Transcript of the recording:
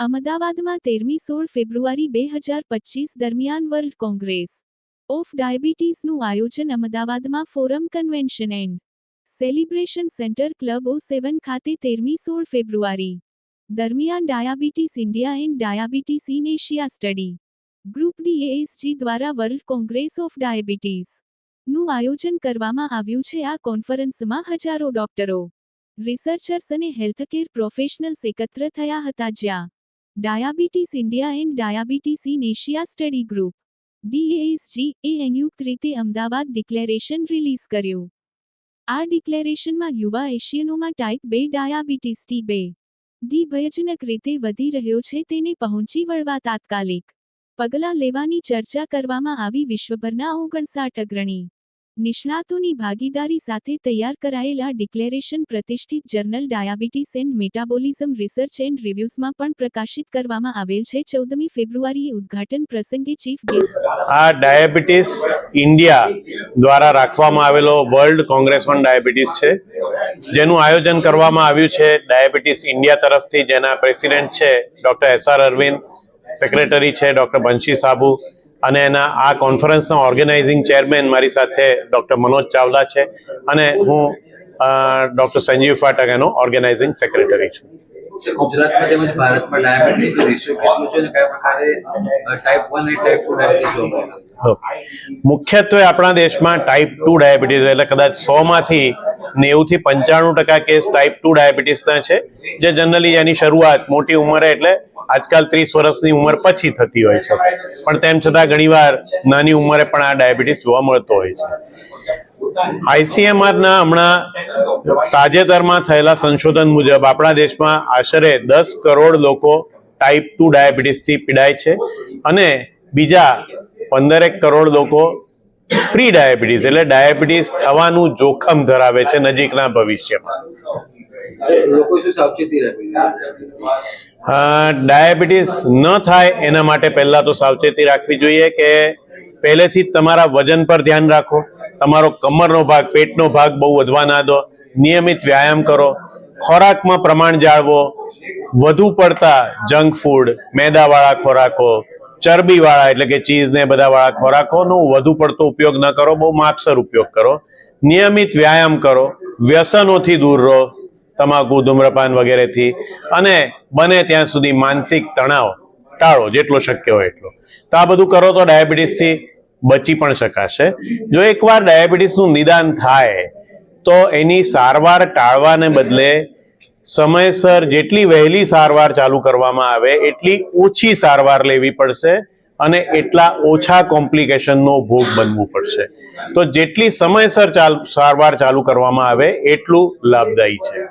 અમદાવાદમાં તેરમી સોળ ફેબ્રુઆરી બે હજાર પચીસ દરમિયાન વર્લ્ડ કોંગ્રેસ ઓફ ડાયાબિટીસનું આયોજન અમદાવાદમાં forum convention and celebration centre club O seven ખાતે તેરમી સોળ ફેબ્રુઆરી દરમિયાન diabetes India and diabetes in Asia study group DASG દ્વારા વર્લ્ડ કોંગ્રેસ ઓફ ડાયાબિટીસનું આયોજન કરવામાં આવ્યું છે. આ કોન્ફરન્સમાં હજારો ડોક્ટરો, રિસર્ચર્સ અને હેલ્થકેર પ્રોફેશનલ્સ એકત્ર થયા હતા જ્યાં diabetes India and diabetes in Asia study group. DASG એ સંયુક્ત રીતે અમદાવાદ ડિક્લેરેશન રિલીઝ કર્યું. આ ડિક્લેરેશનમાં યુવા એશિયનોમાં ટાઈપ બે ડાયાબિટીસ ટી બે. ડી ભયજનક રીતે વધી રહ્યો છે તેને પહોંચી વળવા તાત્કાલિક. પગલાં લેવાની ચર્ચા કરવામાં આવી વિશ્વભરના ઓગણસાઠ અગ્રણી. નિષ્ણાતોની ભાગીદારી સાથે તૈયાર કરાયેલા ડિક્લેરેશન પ્રતિષ્ઠિત journal diabetes and metabolism research and રિવ્યુઝમાં પણ પ્રકાશિત કરવામાં આવેલ છે. ચૌદમી ફેબ્રુઆરીએ ઉદ્ઘાટન પ્રસંગે ચીફ આ ડાયાબિટીસ ઇન્ડિયા દ્વારા રાખવામાં આવેલો વર્લ્ડ કોંગ્રેસ ઓન ડાયાબિટીસ છે. જેનું આયોજન કરવામાં આવ્યું છે ડાયાબિટીસ ઇન્ડિયા તરફથી, જેના પ્રેસિડેન્ટ છે doctor S R Arvind, secretary છે ડૉક્ટર બંશી સાબુ અને એના આ કોન્ફરન્સના ઓર્ગેનાઇઝિંગ ચેરમેન મારી સાથે ડૉક્ટર મનોજ ચાવલા છે અને હું ડૉક્ટર સંજીવ ફાટક એનો ઓર્ગેનાઇઝિંગ સેક્રેટરી છું ગુજરાતમાં તેમજ ભારતમાં ડાયાબિટીસ રેશિયો કેટલો છે અને કયા પ્રકારે ટાઈપ વન અને ટાઈપ ટુ ડાયાબિટીસ જોવા મળે છે? મુખ્યત્વે આપણા દેશમાં ટાઈપ ટુ ડાયાબિટીસ એટલે કદાચ સોમાંથી નેવુંથી પંચાણું ટકા કેસ ટાઈપ ટુ ડાયાબિટીસના છે જે જનરલી એની શરૂઆત મોટી ઉંમરે એટલે આજકાલ ત્રીસ વર્ષની ઉંમર પછી થતી હોય છે. પણ તેમ છતાં ઘણીવાર નાની ઉંમરે પણ આ ડાયાબિટીસ જોવા મળતો હોય છે. આઈસીએમઆરના હમણાં તાજેતરમાં થયેલા સંશોધન મુજબ આપણા દેશમાં આશરે દસ કરોડ લોકો ટાઈપ ટુ ડાયાબિટીસથી પીડાય છે અને બીજા પંદરેક કરોડ લોકો પ્રી ડાયાબિટીસ એટલે ડાયાબિટીસ થવાનું જોખમ ધરાવે છે નજીકના ભવિષ્યમાં. ડાયાબિટીસ ન થાય એના માટે પહેલા તો સાવચેતી રાખવી જોઈએ કે પહેલેથી જ તમારા વજન પર ધ્યાન રાખો. તમારો કમરનો ભાગ, પેટનો ભાગ બહુ વધવા ના દો. નિયમિત વ્યાયામ કરો. ખોરાકમાં પ્રમાણ જાળવો. વધુ પડતા જંક ફૂડ, મેદાવાળા ખોરાકો, ચરબીવાળા એટલે કે ચીઝ ને બધાવાળા ખોરાકોનો વધુ પડતો ઉપયોગ ન કરો. બહુ માપસર ઉપયોગ કરો. નિયમિત વ્યાયામ કરો. વ્યસનોથી દૂર રહો. તમાકુ, ધૂમ્રપાન વગેરેથી. અને બને ત્યાં સુધી માનસિક તણાવ, ટાળો, જેટલો શક્ય હોય એટલો. તો આ બધું કરો તો ડાયાબિટીસથી બચી પણ શકાશે. જો એકવાર ડાયાબિટીસનું નિદાન થાય, તો એની સારવાર ટાળવાને બદલે સમયસર જેટલી વહેલી સારવાર ચાલુ કરવામાં આવે, એટલી ઓછી સારવાર લેવી પડશે અને એટલા ઓછા કોમ્પ્લિકેશનનો ભોગ બનવું પડશે. તો જેટલી સમયસર ચાલ, સારવાર ચાલુ કરવામાં આવે, એટલું લાભદાયી છે.